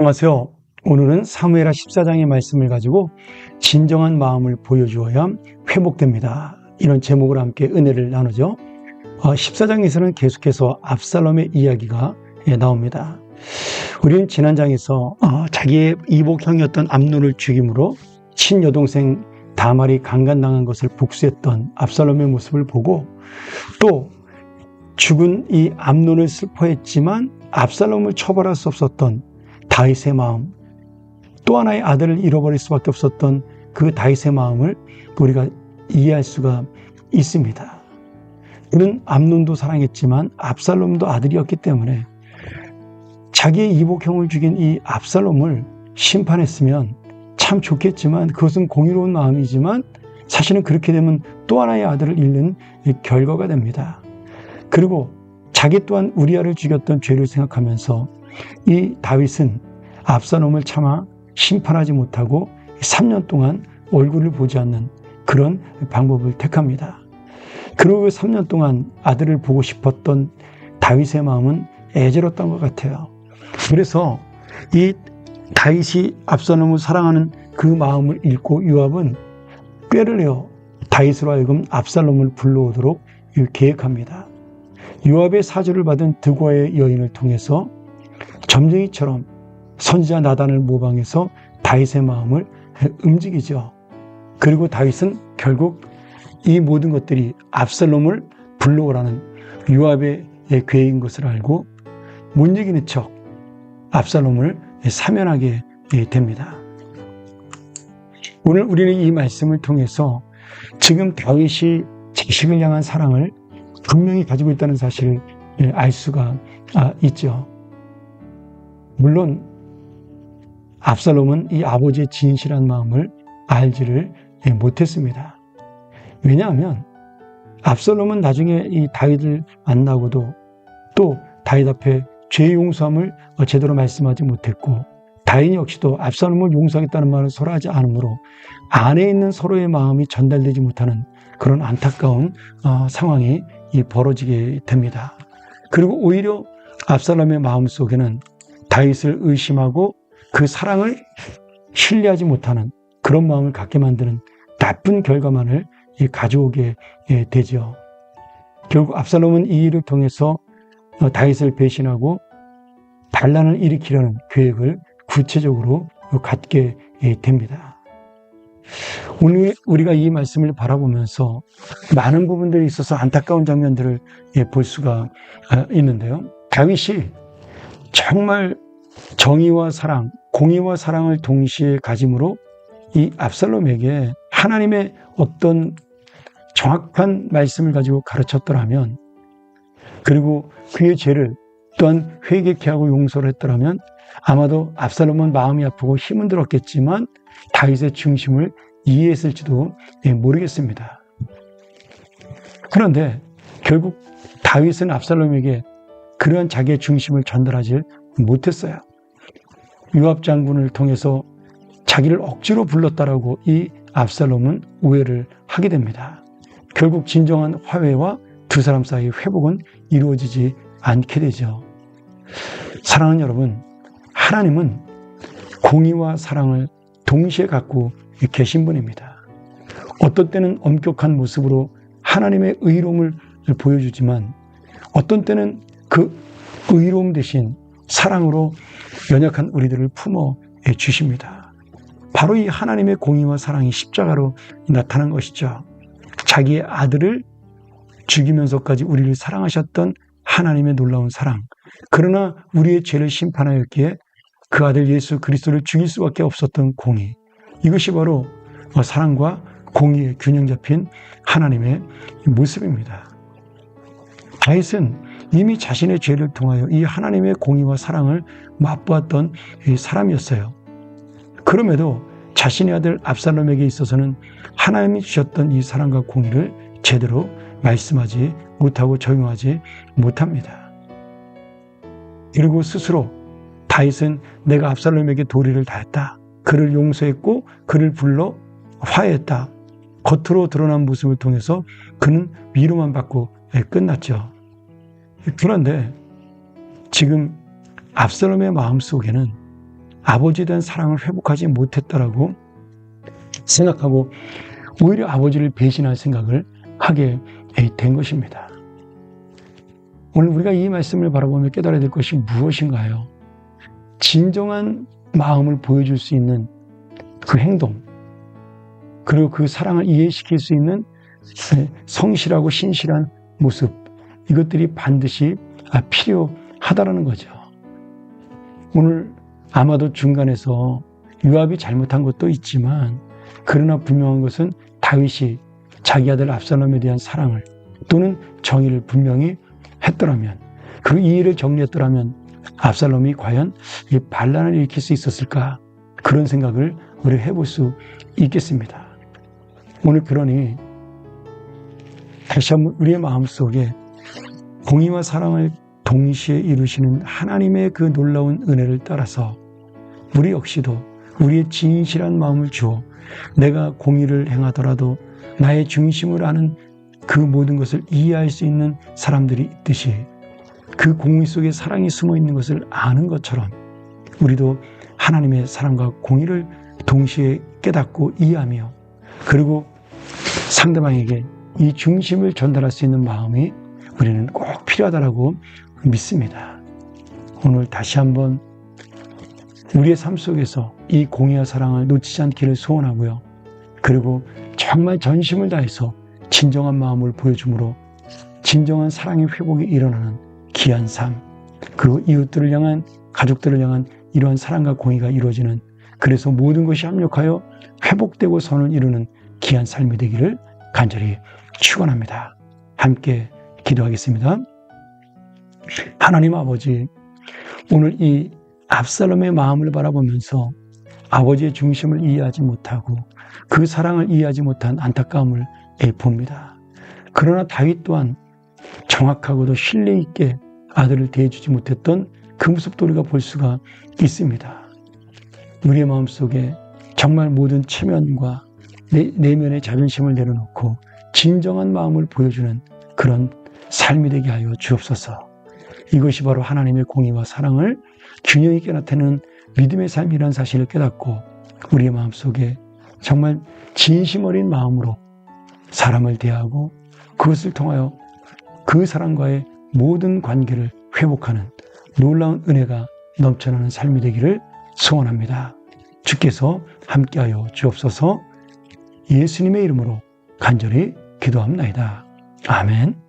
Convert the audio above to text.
안녕하세요. 오늘은 사무엘하 14장의 말씀을 가지고 진정한 마음을 보여주어야 회복됩니다. 이런 제목으로 함께 은혜를 나누죠. 14장에서는 계속해서 압살롬의 이야기가 예, 나옵니다. 우리는 지난 장에서 어, 자기의 이복형이었던 암론을 죽임으로 친여동생 다말이 강간당한 것을 복수했던 압살롬의 모습을 보고 또 죽은 이 암론을 슬퍼했지만 압살롬을 처벌할 수 없었던 다윗의 마음, 또 하나의 아들을 잃어버릴 수밖에 없었던 그 다윗의 마음을 우리가 이해할 수가 있습니다. 그는 암론도 사랑했지만 압살롬도 아들이었기 때문에 자기의 이복형을 죽인 이 압살롬을 심판했으면 참 좋겠지만 그것은 공의로운 마음이지만 사실은 그렇게 되면 또 하나의 아들을 잃는 결과가 됩니다. 그리고 자기 또한 우리아를 죽였던 죄를 생각하면서 이 다윗은 압사놈을 참아 심판하지 못하고 3년 동안 얼굴을 보지 않는 그런 방법을 택합니다. 그리고 3년 동안 아들을 보고 싶었던 다윗의 마음은 애절했던 것 같아요. 그래서 이 다윗이 압사놈을 사랑하는 그 마음을 읽고 유압은 꾀를 내어 다윗으로 하여금 압살롬을 불러오도록 계획합니다. 유압의 사주를 받은 드고의 여인을 통해서 점쟁이처럼 선지자 나단을 모방해서 다윗의 마음을 움직이죠. 그리고 다윗은 결국 이 모든 것들이 압살롬을 불러오라는 유압의 계획인 것을 알고 못 이기는 척 압살롬을 사면하게 됩니다. 오늘 우리는 이 말씀을 통해서 지금 다윗이 자식을 향한 사랑을 분명히 가지고 있다는 사실을 알 수가 아, 있죠. 물론 압살롬은 이 아버지의 진실한 마음을 알지를 못했습니다. 왜냐하면 압살롬은 나중에 이 다윗을 만나고도 또 다윗 앞에 죄 용서함을 제대로 말씀하지 못했고 다윗 역시도 압살롬을 용서하겠다는 말을 서로 하지 않으므로 안에 있는 서로의 마음이 전달되지 못하는 그런 안타까운 어, 상황이 벌어지게 됩니다. 그리고 오히려 압살롬의 마음 속에는 다윗을 의심하고 그 사랑을 신뢰하지 못하는 그런 마음을 갖게 만드는 나쁜 결과만을 가져오게 되죠. 결국 압살롬은 이 일을 통해서 어, 다윗을 배신하고 반란을 일으키려는 계획을 구체적으로 갖게 됩니다. 오늘 우리가 이 말씀을 바라보면서 많은 부분들이 있어서 안타까운 장면들을 볼 수가 어, 있는데요. 다윗이 정말 정의와 사랑, 공의와 사랑을 동시에 가짐으로 이 압살롬에게 하나님의 어떤 정확한 말씀을 가지고 가르쳤더라면 그리고 그의 죄를 또한 회개케 하고 용서를 했더라면 아마도 압살롬은 마음이 아프고 힘은 들었겠지만 다윗의 중심을 이해했을지도 모르겠습니다. 그런데 결국 다윗은 압살롬에게 그러한 자기의 중심을 전달하지 못했어요. 유압 장군을 통해서 자기를 억지로 불렀다라고 이 압살롬은 오해를 하게 됩니다. 결국 진정한 화해와 두 사람 사이 회복은 이루어지지 않게 되죠. 사랑하는 여러분, 하나님은 공의와 사랑을 동시에 갖고 계신 분입니다. 어떤 때는 엄격한 모습으로 하나님의 의로움을 보여주지만 어떤 때는 그 의로움 대신 사랑으로 연약한 우리들을 품어 주십니다. 바로 이 하나님의 공의와 사랑이 십자가로 나타난 것이죠. 자기의 아들을 죽이면서까지 우리를 사랑하셨던 하나님의 놀라운 사랑. 그러나 우리의 죄를 심판하였기에 그 아들 예수 그리스도를 죽일 수밖에 없었던 공의. 이것이 바로 사랑과 공의의 균형 잡힌 하나님의 모습입니다. 다윗은 이미 자신의 죄를 통하여 이 하나님의 공의와 사랑을 맛보았던 사람이었어요. 그럼에도 자신의 아들 압살롬에게 있어서는 하나님이 주셨던 이 사랑과 공의를 제대로 말씀하지 못하고 적용하지 못합니다. 그리고 스스로 다윗은 내가 압살롬에게 도리를 다했다. 그를 용서했고 그를 불러 화해했다. 겉으로 드러난 모습을 통해서 그는 위로만 받고 끝났죠. 그런데 지금 압살롬의 마음 속에는 아버지에 대한 사랑을 회복하지 못했다라고 생각하고 오히려 아버지를 배신할 생각을 하게 된 것입니다. 오늘 우리가 이 말씀을 바라보며 깨달아야 될 것이 무엇인가요? 진정한 마음을 보여줄 수 있는 그 행동, 그리고 그 사랑을 이해시킬 수 있는 성실하고 신실한 모습, 이것들이 반드시 필요하다라는 거죠. 오늘 아마도 중간에서 유압이 잘못한 것도 있지만, 그러나 분명한 것은 다윗이 자기 아들 압살롬에 대한 사랑을 또는 정의를 분명히 했더라면, 그 이해를 정리했더라면 압살롬이 과연 이 반란을 일으킬 수 있었을까? 그런 생각을 우리 해볼 수 있겠습니다. 오늘 그러니 다시 한번 우리의 마음속에 공의와 사랑을 동시에 이루시는 하나님의 그 놀라운 은혜를 따라서 우리 역시도 우리의 진실한 마음을 주어 내가 공의를 행하더라도 나의 중심을 아는 그 모든 것을 이해할 수 있는 사람들이 있듯이 그 공의 속에 사랑이 숨어 있는 것을 아는 것처럼 우리도 하나님의 사랑과 공의를 동시에 깨닫고 이해하며 그리고 상대방에게 이 중심을 전달할 수 있는 마음이 우리는 꼭 필요하다고 믿습니다. 오늘 다시 한번 우리의 삶 속에서 이 공의와 사랑을 놓치지 않기를 소원하고요. 그리고 정말 전심을 다해서 진정한 마음을 보여줌으로 진정한 사랑의 회복이 일어나는 귀한 삶, 그리고 이웃들을 향한 가족들을 향한 이러한 사랑과 공의가 이루어지는 그래서 모든 것이 합력하여 회복되고 선을 이루는 귀한 삶이 되기를 간절히 축원합니다. 함께 기도하겠습니다. 하나님 아버지, 오늘 이 압살롬의 마음을 바라보면서 아버지의 중심을 이해하지 못하고 그 사랑을 이해하지 못한 안타까움을 봅니다. 그러나 다윗 또한 정확하고도 신뢰 있게 아들을 대해주지 못했던 그 모습도 우리가 볼 수가 있습니다. 우리의 마음 속에 정말 모든 체면과 내면의 자존심을 내려놓고 진정한 마음을 보여주는 그런 삶이 되게 하여 주옵소서. 이것이 바로 하나님의 공의와 사랑을 균형 있게 나타내는 믿음의 삶이라는 사실을 깨닫고 우리의 마음속에 정말 진심 어린 마음으로 사람을 대하고 그것을 통하여 그 사람과의 모든 관계를 회복하는 놀라운 은혜가 넘쳐나는 삶이 되기를 소원합니다. 주께서 함께하여 주옵소서 예수님의 이름으로 간절히 기도합니다. 아멘.